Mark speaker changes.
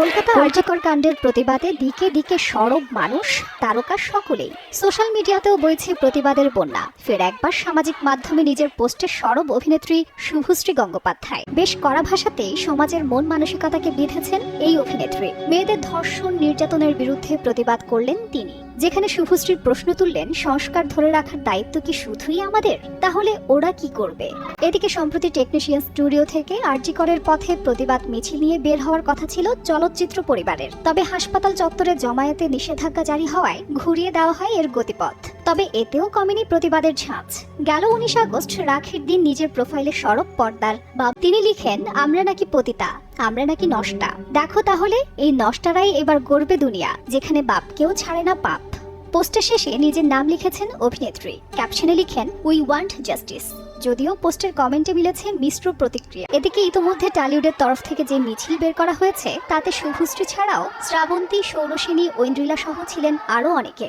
Speaker 1: কলকাতা আর্যকর কাণ্ডের প্রতিবাদে দিকে দিকে সরব মানুষ তারকা সকলেই। সোশ্যাল মিডিয়াতেও বইছে প্রতিবাদের বন্যা। ফের একবার সামাজিক মাধ্যমে নিজের পোস্টে সরব অভিনেত্রী শুভশ্রী গঙ্গোপাধ্যায়। বেশ কড়া ভাষাতেই সমাজের মন মানসিকতাকে বিঁধেছেন এই অভিনেত্রী। মেয়েদের ধর্ষণ নির্যাতনের বিরুদ্ধে প্রতিবাদ করলেন তিনি। যেখানে শুভশ্রীর প্রশ্ন তুললেন সংস্কার ধরে রাখার দায়িত্ব কি শুধুই আমাদের? তাহলে ওরা কি করবে? এদিকে সম্প্রতি টেকনিশিয়ান স্টুডিও থেকে আরজিকরের পথে প্রতিবাদ মিছিল নিয়ে বের হওয়ার কথা ছিল চলচ্চিত্র পরিবারের। তবে হাসপাতাল চত্বরে জমায়েতে নিষেধাজ্ঞা জারি হওয়ায় ঘুরিয়ে দেওয়া হয় এর গতিপথ। তবে এতেও কমেনি প্রতিবাদের ঝাঁজ। গেল উনিশ আগস্ট রাখির দিন নিজের প্রোফাইলে সরব পর্দার বা তিনি লিখেন, আমরা নাকি পতিতা, আমরা নাকি নষ্টা। দেখো তাহলে, এই নষ্টারাই এবার গড়বে দুনিয়া, যেখানে বাপকেও ছাড়ে না পাপ। পোস্টের শেষে নিজের নাম লিখেছেন অভিনেত্রী। ক্যাপশনে লিখেন উই ওয়ান্ট জাস্টিস যদিও পোস্টের কমেন্টে মিলেছে মিশ্র প্রতিক্রিয়া। এদিকে ইতোমধ্যে টালিউডের তরফ থেকে যে মিছিল বের করা হয়েছে, তাতে শুভশ্রী ছাড়াও শ্রাবন্তী, সৌরসেনী ঐন্দ্রিলা সহ ছিলেন আরও অনেকে।